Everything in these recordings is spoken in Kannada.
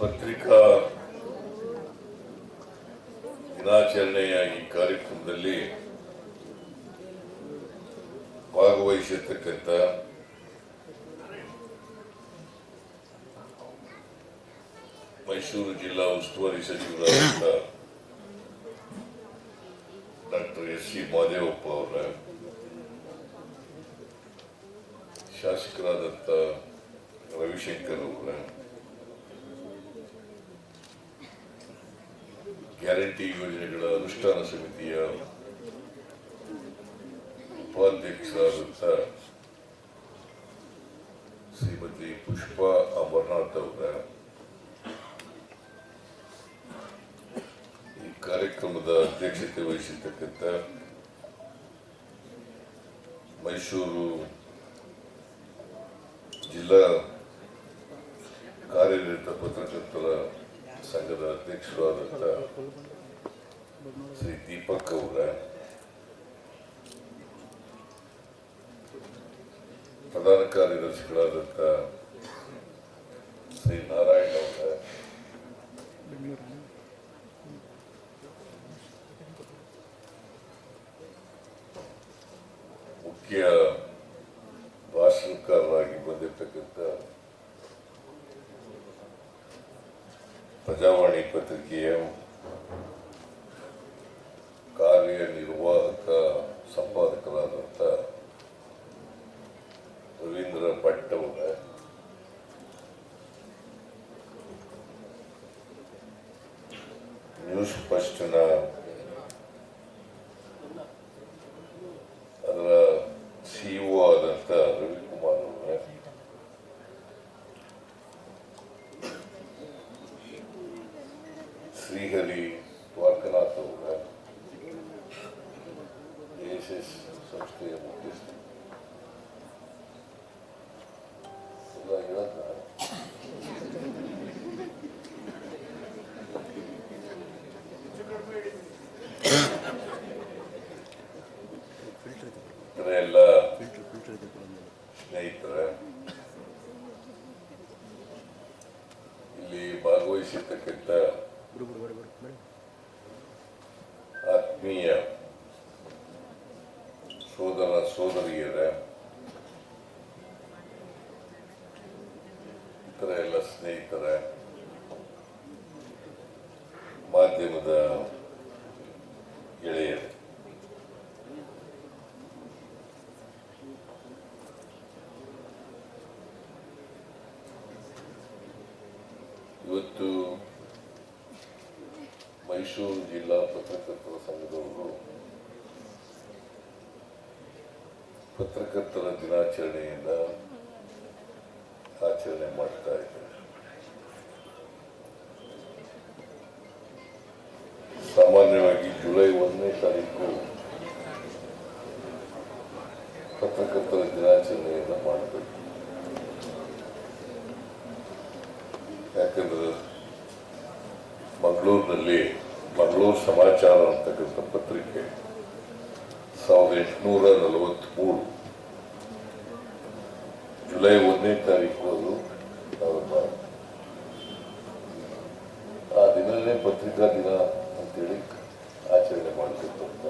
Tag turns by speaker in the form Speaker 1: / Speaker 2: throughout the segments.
Speaker 1: ಪತ್ರಿಕಾ ದಿನಾಚರಣೆಯ ಈ ಕಾರ್ಯಕ್ರಮದಲ್ಲಿ ಭಾಗವಹಿಸಿರ್ತಕ್ಕಂಥ ಮೈಸೂರು ಜಿಲ್ಲಾ ಉಸ್ತುವಾರಿ ಸಚಿವರಾದಂಥ ಡಾಕ್ಟರ್ ಎಸ್ ಸಿ ಮಾದೇವಪ್ಪ ಅವರ, ಶಾಸಕರಾದಂಥ ರವಿಶಂಕರ್ ಅವರ ಗ್ಯಾರಂಟಿ ಯೋಜನೆಗಳ ಅನುಷ್ಠಾನ ಸಮಿತಿಯ ಉಪಾಧ್ಯಕ್ಷರಾದಂಥ ಶ್ರೀಮತಿ ಪುಷ್ಪಾ ಅಮರನಾಥ್ ಅವರ ಈ ಕಾರ್ಯಕ್ರಮದ ಅಧ್ಯಕ್ಷತೆ ವಹಿಸಿರ್ತಕ್ಕಂಥ ಮೈಸೂರು ಜಿಲ್ಲಾ ಅಧ್ಯಕ್ಷರಾದಂಥ ಶ್ರೀ ದೀಪಕ್ ಅವರ ಪ್ರಧಾನ ಕಾರ್ಯದರ್ಶಿಗಳಾದಂಥ ಶ್ರೀ ನಾರಾಯಣ ಕಾರ್ಯನಿರ್ವಾಹಕ ಸಂಪಾದಕರಾದಂಥ ರವೀಂದ್ರ ಭಟ್ ಅವರ ನ್ಯೂಸ್ ಫಸ್ಟ್ನ ಎಸ್ ಎಸ್ ಸಂಸ್ಥೆಯ ಮುಖ್ಯಸ್ಥ ಎಲ್ಲ ಹೇಳದ್ನ? ಇತರ ಎಲ್ಲ ಸ್ನೇಹಿತರ ಇಲ್ಲಿ ಭಾಗವಹಿಸಿರ್ತಕ್ಕಂಥ ಆತ್ಮೀಯ ಸೋದರ ಸೋದರಿಯರ ಇತರ ಎಲ್ಲ ಸ್ನೇಹಿತರ ಮಾಧ್ಯಮದ ಗೆಳೆಯರು ಇವತ್ತು ಮೈಸೂರು ಜಿಲ್ಲಾ ಪತ್ರಕರ್ತರ ಸಂಘದವರು ದಿನಾಚರಣೆಯನ್ನ ಆಚರಣೆ ಮಾಡ್ತಾ ಇದ್ದಾರೆ ಸಾಮಾನ್ಯವಾಗಿ ಜುಲೈ ಒಂದನೇ ತಾರೀಕು ಪತ್ರಕರ್ತರ ದಿನಾಚರಣೆಯನ್ನ ಮಾಡಬೇಕು ಯಾಕಂದ್ರೆ ಮಂಗಳೂರಿನಲ್ಲಿ ಮಂಗಳೂರು ಸಮಾಚಾರ ಅಂತಕ್ಕಂಥ ಪತ್ರಿಕೆ, ಸಾವಿರದ ಎಂಟುನೂರ ನಲವತ್ತ್ಮೂರು. ಜುಲೈ ಒಂದನೇ ತಾರೀಕು ಅದು ಆ ದಿನವೇ ಪತ್ರಿಕಾ ದಿನ ಅಂತೇಳಿ ಆಚರಣೆ ಮಾಡಬೇಕು ಅಂತ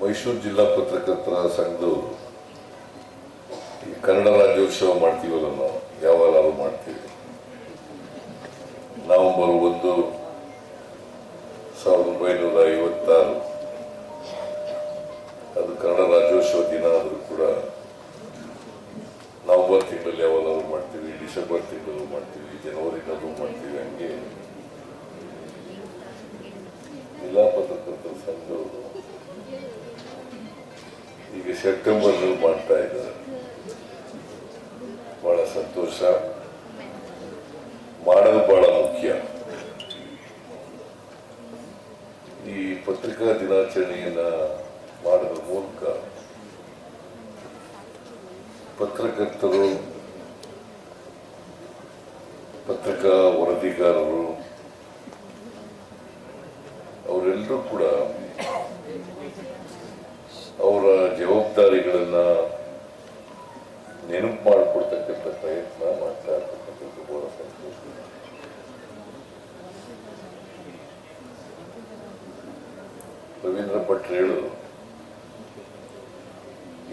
Speaker 1: ಮೈಸೂರು ಜಿಲ್ಲಾ ಪತ್ರಕರ್ತರ ಸಂಘದವರು ಈ ಕನ್ನಡ ರಾಜ್ಯೋತ್ಸವ ಮಾಡ್ತೀವಲ್ಲ ನಾವು ಯಾವಾಗಲೂ ಮಾಡ್ತೀವಿ. ನವೆಂಬರ್ ಒಂದು ತಿಂಗಳಲ್ಲಿ ಯಾವಾಗಾದ್ರೂ ಮಾಡ್ತೀವಿ, ಡಿಸೆಂಬರ್ ತಿಂಗಳು ಮಾಡ್ತೀವಿ ಜನವರಿನಲ್ಲೂ ಮಾಡ್ತೀವಿ, ಹಂಗೆ. ಜಿಲ್ಲಾ ಪತ್ರಕರ್ತರ ಸಂಘದವರು ಈಗ ಸೆಪ್ಟೆಂಬರ್ನಲ್ಲಿ ಮಾಡ್ತಾ ಇದ್ದಾರೆ. ಬಹಳ ಸಂತೋಷ. ಪತ್ರಿಕಾ ವರದಿಗಾರರು, ಅವರೆಲ್ಲರೂ ಕೂಡ ಅವರ ಜವಾಬ್ದಾರಿಗಳನ್ನ ನೆನಪು ಮಾಡಿಕೊಡ್ತಕ್ಕಂಥ ಪ್ರಯತ್ನ ಮಾಡ್ತಾ ಇರ್ತಕ್ಕಂಥದ್ದು ಬಹಳ ಸಂತೋಷ. ರವೀಂದ್ರ ಭಟ್ರು ಹೇಳೋದು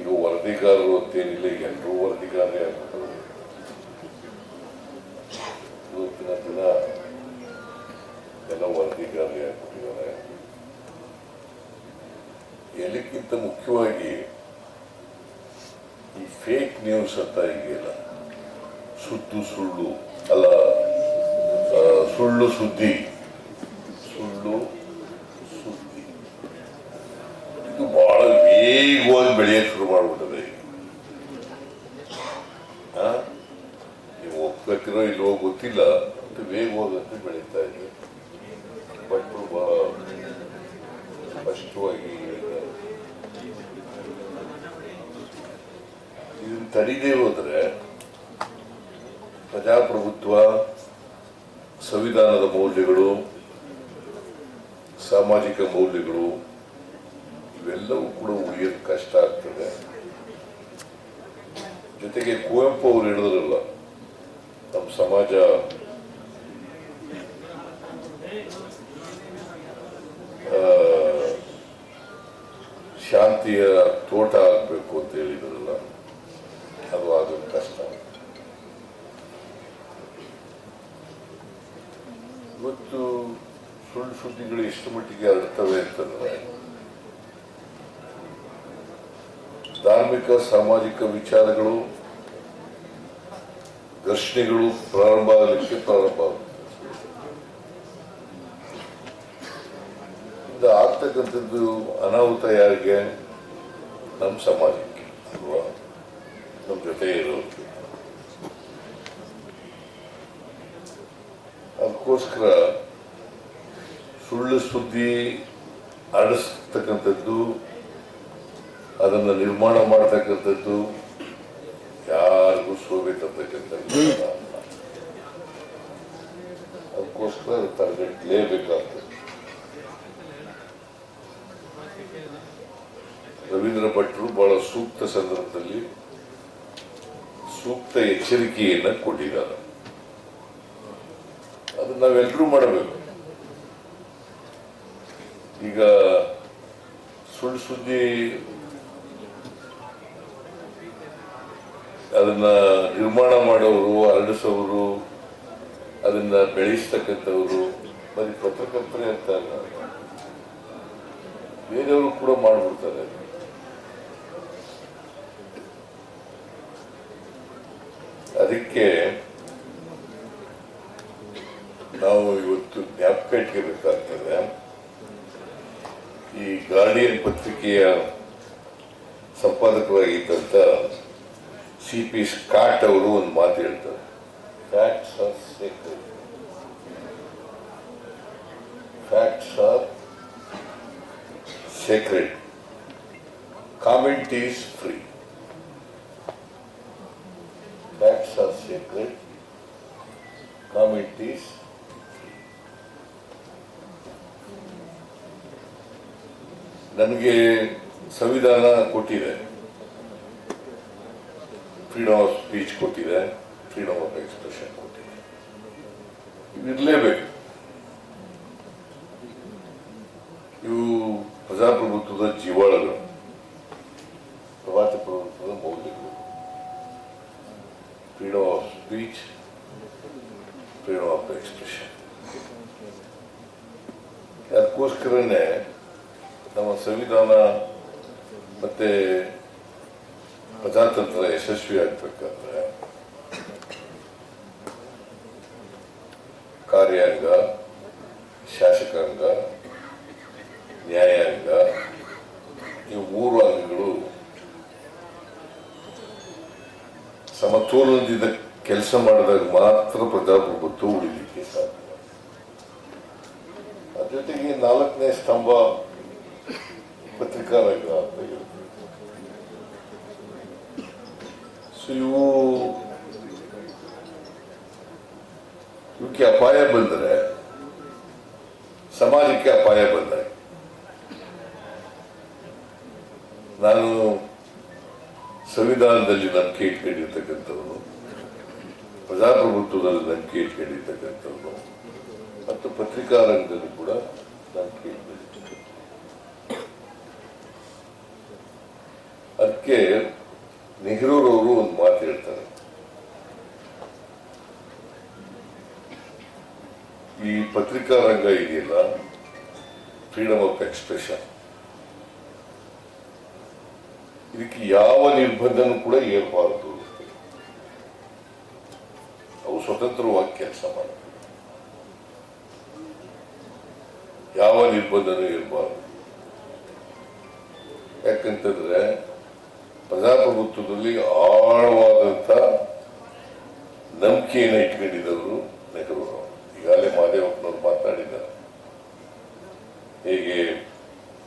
Speaker 1: ಇದು ವರದಿಗಾರರು ಅಂತೇನಿಲ್ಲ ಎಲ್ಲರೂ ವರದಿಗಾರರೇ ಆಗ್ತಾರೆ ಎಲ್ಲ ವರದಿಗಾರರೇ ಆಗ್ಬಿಟ್ಟಿದ್ದಾರೆ ಎಲ್ಲಕ್ಕಿಂತ ಮುಖ್ಯವಾಗಿ ಈ ಫೇಕ್ ನ್ಯೂಸ್ ಅಂತ ಇದೆಯಲ್ಲ? ಸುದ್ದು, ಸುಳ್ಳು, ಅಲ್ಲ ಸುಳ್ಳು ಸುದ್ದಿ. ಸುಳ್ಳು ಸುದ್ದಿ. ಇದು ಬಹಳ ವೇಗವಾಗಿ ಬೆಳೆಯಕ್ಕೆ ಶುರು ಮಾಡ್ಬಿಟ್ಟದೆ ಈಗ. ಆ? ನೀವು ಒಪ್ಕೊತಿರೋ ಇಲ್ವೋ ಗೊತ್ತಿಲ್ಲ ಅದು ವೇಗವಾಗಿ ಅಂತ ಬೆಳೀತಾ ಇದೆ ಭಟ್ರು ಬಹಳ ಸ್ಪಷ್ಟವಾಗಿ ಹೇಳಿದ್ದಾರೆ ಇದನ್ನು ತಡಿದೇ ಹೋದರೆ ಪ್ರಜಾಪ್ರಭುತ್ವ, ಸಂವಿಧಾನದ ಮೌಲ್ಯಗಳು, ಸಾಮಾಜಿಕ ಮೌಲ್ಯಗಳು, ಇವೆಲ್ಲವೂ ಕೂಡ ಉಳಿಯೋದು ಕಷ್ಟ ಆಗ್ತದೆ. ಜೊತೆಗೆ ಕುವೆಂಪು ಅವರು ಹೇಳಿದ್ರಲ್ಲ ನಮ್ಮ ಸಮಾಜ ಆ, ಶಾಂತಿಯ ತೋಟ ಆಗಬೇಕು ಅಂತ ಹೇಳಿದ್ರಲ್ಲ, ಅದು ಅದು ಕಷ್ಟ. ಇವತ್ತು ಸುಳ್ಳು ಸುದ್ದಿಗಳು ಎಷ್ಟು ಮಟ್ಟಿಗೆ ಹರಡ್ತವೆ ಅಂತಂದ್ರೆ, ಧಾರ್ಮಿಕ, ಸಾಮಾಜಿಕ ವಿಚಾರಗಳು, ಘರ್ಷಣೆಗಳು ಪ್ರಾರಂಭ ಆಗಲಿಕ್ಕೆ ಪ್ರಾರಂಭ ಆಗುತ್ತೆ ಇದು ಆಗ್ತಕ್ಕಂಥದ್ದು ಅನಾಹುತ ಯಾರಿಗೆ? ನಮ್ಮ ಸಮಾಜಕ್ಕೆ, ಅಲ್ವಾ? ನಮ್ಮ ಜೊತೆ ಇರೋರಿಗೆ. ಅದಕ್ಕೋಸ್ಕರ ಸುಳ್ಳು ಸುದ್ದಿ ಆಡಿಸ್ತಕ್ಕಂಥದ್ದು ಅದನ್ನು ನಿರ್ಮಾಣ ಮಾಡ್ತಕ್ಕಂಥದ್ದು ಯಾರಿಗೂ ಶೋಭೆ ತರ್ತಕ್ಕಂಥದ್ದು. ಅದಕ್ಕೋಸ್ಕರ ಅದು ರವೀಂದ್ರ ಭಟ್ರು ಬಹಳ ಸೂಕ್ತ ಸಂದರ್ಭದಲ್ಲಿ ಸೂಕ್ತ ಎಚ್ಚರಿಕೆಯನ್ನು ಕೊಟ್ಟಿದ್ದಾರೆ. ಅದು ನಾವೆಲ್ಲರೂ ಮಾಡಬೇಕು. ಈಗ ಸುಳ್ಳು ಸುದ್ದಿ ಅದನ್ನ ನಿರ್ಮಾಣ ಮಾಡೋರು ಹರಡಿಸೋರು ಅದನ್ನ ಬೆಳೆಸ್ತಕ್ಕಂಥವ್ರು ಬರೀ ಪತ್ರಕರ್ತರೇ ಅಂತ ಬೇರೆಯವರು ಕೂಡ ಮಾಡ್ಬಿಡ್ತಾರೆ. ಅದಕ್ಕೆ ನಾವು ಇವತ್ತು ಜ್ಞಾಪಕ ಇಟ್ಕೋಬೇಕಾಗ್ತದೆ ಈ ಗಾರ್ಡಿಯನ್ ಪತ್ರಿಕೆಯ ಸಂಪಾದಕರಾಗಿದ್ದಂತ ಸಿ ಪಿ ಸ್ಕಾಟ್ ಅವರು ಒಂದು ಮಾತು ಹೇಳ್ತಾರೆ. Facts are sacred facts are sacred comment is sacred comment is ನನಗೆ ಸಂವಿಧಾನ ಕೊಟ್ಟಿದೆ. ಫ್ರೀಡಮ್ ಆಫ್ ಸ್ಪೀಚ್ ಕೊಟ್ಟಿದೆ. ಫ್ರೀಡಮ್ ಆಫ್ ಎಕ್ಸ್ಪ್ರೆಷನ್ ಕೊಟ್ಟಿದೆ. ಇವಿರಲೇಬೇಕು ಇವು ಪ್ರಜಾಪ್ರಭುತ್ವದ ಜೀವಾಳಗಳು ಪ್ರಜಾಪ್ರಭುತ್ವದ ಮೌಲ್ಯಗಳು freedom of speech, freedom of expression ಅದಕ್ಕೋಸ್ಕರನೇ ನಮ್ಮ ಸಂವಿಧಾನ ಮತ್ತೆ ಪ್ರಜಾತಂತ್ರ ಯಶಸ್ವಿ ಆಗ್ಬೇಕಾದ್ರೆ ಕಾರ್ಯಾಂಗ ಕೆಲಸ ಮಾಡಿದಾಗ ಮಾತ್ರ ಪ್ರಜಾಪ್ರಭುತ್ವ ಉಳಿಲಿಕ್ಕೆ ಸಾಧ್ಯ ಜೊತೆಗೆ ನಾಲ್ಕನೇ ಸ್ತಂಭ ಪತ್ರಿಕಾ ರಂಗ ಅಂತ ಹೇಳ್ತೀವಿ ಸೊ ಇವು ಇವಕ್ಕೆ ಅಪಾಯ ಬಂದರೆ ಸಮಾಜಕ್ಕೆ ಅಪಾಯ ಬಂದರೆ ನಾನು ಸಂವಿಧಾನದಲ್ಲಿ ನಂಬಿಕೆ ಇಟ್ಕೊಂಡಿರ್ತಕ್ಕಂಥವ್ರು ಪ್ರಜಾಪ್ರಭುತ್ವದಲ್ಲಿ ನಾನು ಕೇಳಿ ಕೇಳಿರ್ತಕ್ಕಂಥದ್ದು ಮತ್ತು ಪತ್ರಿಕಾರಂಗದಲ್ಲಿ ಕೂಡ ನಾನು ಅದಕ್ಕೆ ನೆಹರೂರವರು ಒಂದು ಮಾತು ಹೇಳ್ತಾರೆ. ಈ ಪತ್ರಿಕಾ ರಂಗ ಇದೆಯಲ್ಲ ಫ್ರೀಡಮ್ ಆಫ್ ಎಕ್ಸ್ಪ್ರೆಷನ್ ಇದಕ್ಕೆ ಯಾವ ನಿರ್ಬಂಧನೂ ಕೂಡ ಏರ್ಬಾರ್ದು. ಸ್ವತಂತ್ರವಾಗಿ ಕೆಲಸ ಮಾಡಬೇಕು ಯಾವ ನಿರ್ಬಂಧನೂ ಇರಬಾರ್ದು? ಯಾಕಂತಂದ್ರೆ ಪ್ರಜಾಪ್ರಭುತ್ವದಲ್ಲಿ ಆಳವಾದಂತ ನಂಬಿಕೆಯನ್ನು ಇಟ್ಕೊಂಡಿದ್ದವರು ನೆಹರು. ಈಗಾಗಲೇ ಮಹಾದೇವಪ್ಪನವರು ಮಾತಾಡಿದ್ದಾರೆ. ಹೇಗೆ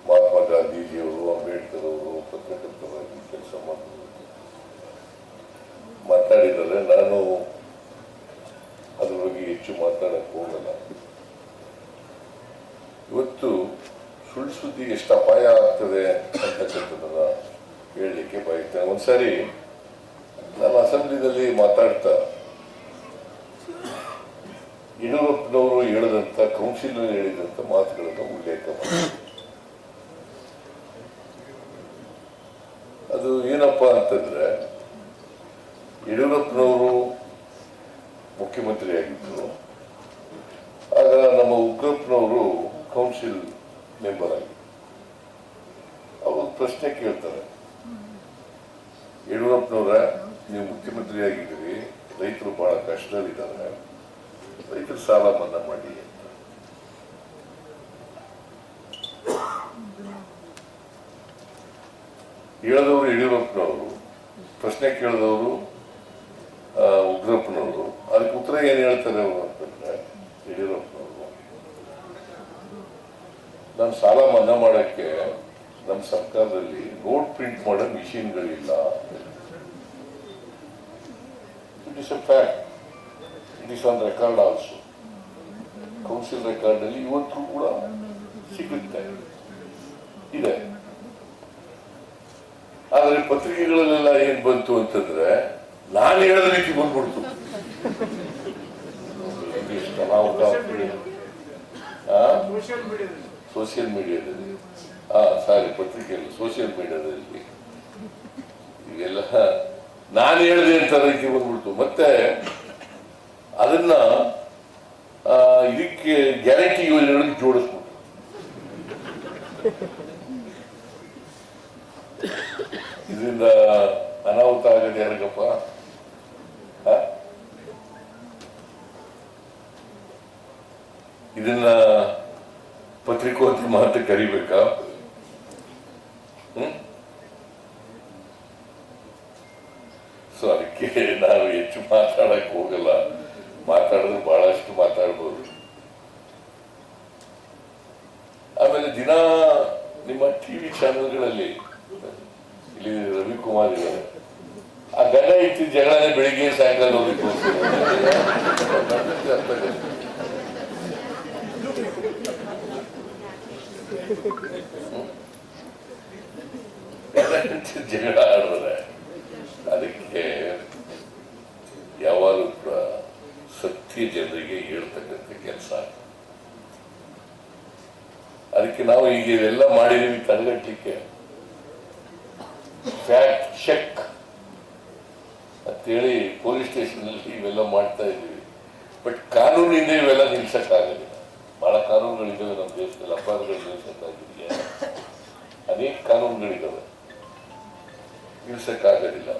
Speaker 1: ಮಹಾತ್ಮ ಗಾಂಧೀಜಿಯವರು, ಅಂಬೇಡ್ಕರ್ ಅವರು ಪತ್ರಕರ್ತರಾಗಿ ಕೆಲಸ ಮಾಡಿದ್ರು ಮಾತಾಡಿದ್ದಾರೆ. ನಾನು ಹೆಚ್ಚು ಮಾತಾಡಕ್ ಹೋಗಲ್ಲ. ಇವತ್ತು ಸುಳ್ಳು ಸುದ್ದಿ ಎಷ್ಟು ಅಪಾಯ ಆಗ್ತದೆ ಅಂತಕ್ಕಂಥದ್ದನ್ನ ಹೇಳಲಿಕ್ಕೆ ಬಯಸ್ತೇನೆ ಒಂದ್ಸರಿ ನಾನು ಅಸೆಂಬ್ಲಿದಲ್ಲಿ ಮಾತಾಡ್ತಾ ಯಡಿಯೂರಪ್ಪನವರು ಹೇಳಿದಂತ ಕೌನ್ಸಿಲ್ ಹೇಳಿದಂತ ಮಾತುಗಳನ್ನು ಉಲ್ಲೇಖ ಮಾಡಿ ಅದು ಏನಪ್ಪಾ ಅಂತಂದ್ರೆ ಯಡಿಯೂರಪ್ಪನವರು ಮುಖ್ಯಮಂತ್ರಿಯಾಗಿದ್ದರು ಆಗ ನಮ್ಮ ಉಗ್ರಪ್ಪನವರು ಕೌನ್ಸಿಲ್ ಮೆಂಬರ್ ಆಗಿ ಅವರು ಪ್ರಶ್ನೆ ಕೇಳ್ತಾರೆ. ಯಡಿಯೂರಪ್ಪನವರ ನೀವು ಮುಖ್ಯಮಂತ್ರಿ ಆಗಿದ್ದೀರಿ ರೈತರು ಬಹಳ ಕಷ್ಟದಲ್ಲಿದ್ದಾರೆ, ರೈತರು ಸಾಲ ಮನ್ನಾ ಮಾಡಿ ಅಂತ. ಹೇಳಿದವರು ಯಡಿಯೂರಪ್ಪನವರು, ಪ್ರಶ್ನೆ ಕೇಳಿದವರು ಉಗ್ರಪ್ಪನವರು, ಅದಕ್ಕೆ ಉತ್ತರ ಏನ್ ಹೇಳ್ತಾರೆ ಅವರು ಅಂತಂದ್ರೆ, ಯಡಿಯೂರಪ್ಪನವರು, ನಾನು ಸಾಲ ಮನ್ನಾ ಮಾಡಕ್ಕೆ ನಮ್ಮ ಸರ್ಕಾರದಲ್ಲಿ ನೋಟ್ ಪ್ರಿಂಟ್ ಮಾಡೋ ಮಿಷಿನ್ಗಳಿಲ್ಲ. It is a fact it is on record also council record ಅಲ್ಲಿ ಇವತ್ತು ಕೂಡ ಸಿಗುತ್ತೆ. ಇದೆ. ಆದರೆ ಪತ್ರಿಕೆಗಳಲ್ಲೆಲ್ಲ ಏನ್ ಬಂತು ಅಂತಂದ್ರೆ ನಾನು ಹೇಳಿದ ರೀತಿ ಬಂದ್ಬಿಡ್ತು.
Speaker 2: ಸೋಷಿಯಲ್ ಮೀಡಿಯಾದಲ್ಲಿ
Speaker 1: ಸಾರಿ ಪತ್ರಿಕೆಯಲ್ಲಿ ಸೋಷಿಯಲ್ ಮೀಡಿಯಾದಲ್ಲಿ ಈಗೆಲ್ಲ ನಾನು ಹೇಳಿದೆ ಅಂತ ರೀತಿ ಬಂದ್ಬಿಡ್ತು. ಮತ್ತೆ ಅದನ್ನ ಇದಕ್ಕೆ ಗ್ಯಾರಂಟಿ ಯೋಜನೆಗಳಿಗೆ ಜೋಡಿಸ್ಬಿಟ್ಟು ಇದರಿಂದ ಅನಾಹುತ ಆಗದೆ ಯಾರಿಗಪ್ಪ? ಇದನ್ನ ಪತ್ರಿಕೋದ್ಯಮ ಅಂತ ಕರಿಬೇಕಾ? ಸೊ ಅದಕ್ಕೆ ನಾವು ಹೆಚ್ಚು ಮಾತಾಡಕ್ ಹೋಗಲ್ಲ. ಮಾತಾಡೋದು ಬಹಳಷ್ಟು ಮಾತಾಡ್ಬೋದು. ಆಮೇಲೆ ದಿನ ನಿಮ್ಮ ಟಿವಿ ಚಾನೆಲ್ಗಳಲ್ಲಿ, ಇಲ್ಲಿ ರವಿಕುಮಾರ್ ಇದ್ದಾರೆ. ಆ ಗಂಡ ಇತ್ತು ಜಗಳನೆ ಬೆಳಿಗ್ಗೆ ಸಾಯಂಕಾಲ ಹೋಗಿ ಜಗಳ ಆಡಿದ್ರೆ ಅದಕ್ಕೆ ಯಾವಾಗಲೂ ಕೂಡ ಸತ್ಯ ಜನರಿಗೆ ಹೇಳ್ತಕ್ಕಂಥ ಕೆಲಸ. ಅದಕ್ಕೆ ನಾವು ಈಗ ಇವೆಲ್ಲ ಮಾಡಿದೀವಿ ತಡೆಗಟ್ಟಲಿಕ್ಕೆ ಫ್ಯಾಕ್ಟ್ ಚೆಕ್ ಅಂತೇಳಿ ಪೊಲೀಸ್ ಸ್ಟೇಷನ್ ಅಲ್ಲಿ ಇವೆಲ್ಲ ಮಾಡ್ತಾ ಇದೀವಿ ಬಟ್ ಕಾನೂನಿಂದ ಇವೆಲ್ಲ ನಿಲ್ಸಕ್ಕಾಗಲಿಲ್ಲ. ಬಹಳ ಕಾನೂನುಗಳಿದ್ದಾವೆ ನಮ್ಮ ದೇಶದಲ್ಲಿ, ಅಪರಾಧಗಳು ನಿಲ್ಸಕ್ಕಾಗಿದೆಯಾ? ಅನೇಕ ಕಾನೂನುಗಳಿದ್ದಾವೆ. ನಿಲ್ಸಕ್ಕಾಗೋದಿಲ್ಲ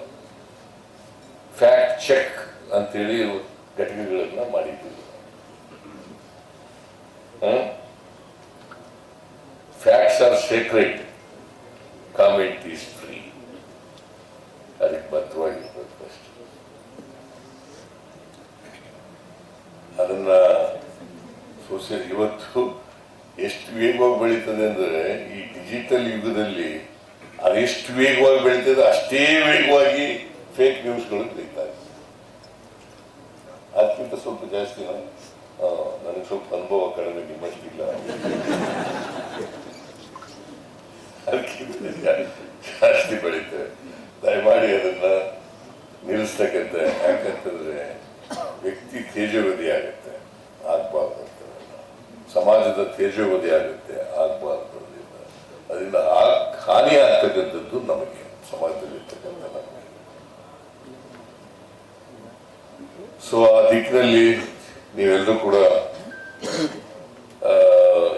Speaker 1: ಫ್ಯಾಕ್ಟ್ ಚೆಕ್ ಅಂತೇಳಿ ಘಟಕಗಳನ್ನ ಮಾಡಿದ್ದೀವಿ facts are secret comment is free ಅದಕ್ಕೆ ಬದ್ಧವಾಗಿರ್ಬೇಕು ಅಷ್ಟೇ ಅದನ್ನ ಸೋಷಿಯಲ್ ಇವತ್ತು ಎಷ್ಟು ವೇಗವಾಗಿ ಬೆಳೀತದೆ ಅಂದ್ರೆ ಈ ಡಿಜಿಟಲ್ ಯುಗದಲ್ಲಿ ಅದೆಷ್ಟು ವೇಗವಾಗಿ ಬೆಳೀತದೆ ಅಷ್ಟೇ ವೇಗವಾಗಿ ಫೇಕ್ ನ್ಯೂಸ್ಗಳು ಬೆಳೀತಾ ಇದೆ ಅದಕ್ಕಿಂತ ಸ್ವಲ್ಪ ಜಾಸ್ತಿನ ಆ, ನನಗೆ ಸ್ವಲ್ಪ ಅನುಭವ ಕಡಿಮೆ ನಿಮ್ಮಷ್ಟಿಲ್ಲ ಜಾಸ್ತಿ ಬೆಳೀತೇವೆ ದಯಮಾಡಿ ಅದನ್ನ ನಿಲ್ಲಿಸ್ತಕ್ಕಂಥ ಯಾಕಂತಂದ್ರೆ ವ್ಯಕ್ತಿ ತೇಜೋವಧಿ ಆಗುತ್ತೆ ಆಗ್ಬಾರ್ದು ಸಮಾಜದ ತೇಜೋವಧಿ ಆಗುತ್ತೆ, ಆಗ್ಬಾರ್ದು ಅದರಿಂದ ಹಾನಿ ಆಗ್ತಕ್ಕಂಥದ್ದು ನಮಗೆ ಸಮಾಜದಲ್ಲಿ ಇರ್ತಕ್ಕಂಥ ನಮ್ಮ ಸೊ ಆ ದಿಕ್ಕಿನಲ್ಲಿ ನೀವೆಲ್ಲರೂ ಕೂಡ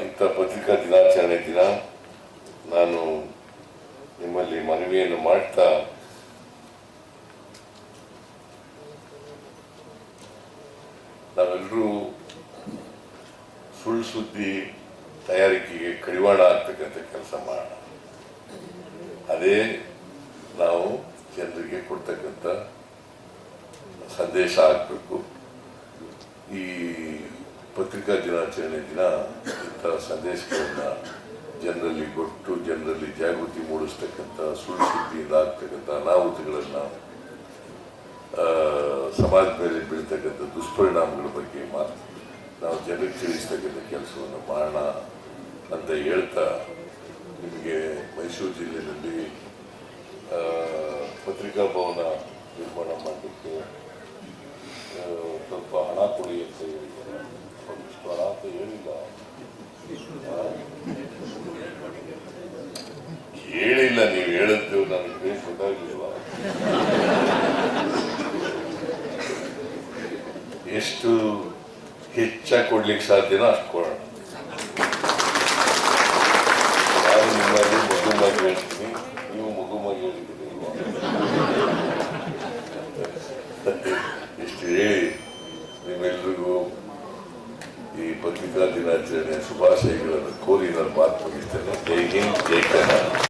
Speaker 1: ಇಂಥ ಪತ್ರಿಕಾ ದಿನಾಚರಣೆ ದಿನ ನಾನು ನಿಮ್ಮಲ್ಲಿ ಮನವಿಯನ್ನು ಮಾಡ್ತಾ ನಾವೆಲ್ಲರೂ ಸುಳ್ಳು ಸುದ್ದಿ ತಯಾರಿಕೆಗೆ ಕಡಿವಾಣ ಆಗ್ತಕ್ಕಂಥ ಕೆಲಸ ಮಾಡೋಣ ಅದೇ ನಾವು ಜನರಿಗೆ ಕೊಡ್ತಕ್ಕಂಥ ಸಂದೇಶ ಆಗಬೇಕು ಈ ಪತ್ರಿಕಾ ದಿನಾಚರಣೆ ದಿನ ಇಂಥ ಜನರಲ್ಲಿ ಕೊಟ್ಟು ಜನರಲ್ಲಿ ಜಾಗೃತಿ ಮೂಡಿಸ್ತಕ್ಕಂಥ ಸುಳ್ಳು ಸುದ್ದಿಯಿಂದ ಆಗ್ತಕ್ಕಂಥ ಅನಾಹುತಗಳನ್ನ ಸಮಾಜ ಮೇಲೆ ಬೀಳ್ತಕ್ಕಂಥ ದುಷ್ಪರಿಣಾಮಗಳ ಬಗ್ಗೆ ಮಾತು, ನಾವು ಜನಕ್ಕೆ ತಿಳಿಸ್ತಕ್ಕಂಥ ಕೆಲಸವನ್ನು ಮಾಡೋಣ ಅಂತ ಹೇಳ್ತಾ ನಿಮಗೆ ಮೈಸೂರು ಜಿಲ್ಲೆಯಲ್ಲಿ ಪತ್ರಿಕಾ ಭವನ ನಿರ್ಮಾಣ ಮಾಡಲಿಕ್ಕೆ ಸ್ವಲ್ಪ ಹಣ ಕೊಡಿ ಅಂತ ಹೇಳಿದ್ದಾರೆ ಒಂದಿಷ್ಟು ಹಣ ಅಂತ ಹೇಳಿಲ್ಲ? ಹೇಳಿಲ್ಲ ನೀವು ಹೇಳುತ್ತೇವೆ ನನಗೆ ಗೊತ್ತಾಗಲಿಲ್ಲ. ಎಷ್ಟು ಹೆಚ್ಚ ಕೊಡ್ಲಿಕ್ಕೆ ಸಾಧ್ಯನೋ ಅಷ್ಟು ಕೊಡೋಣ. ಈ ಪತ್ರಿಕಾ ಶುಭಾಶಯಗಳನ್ನು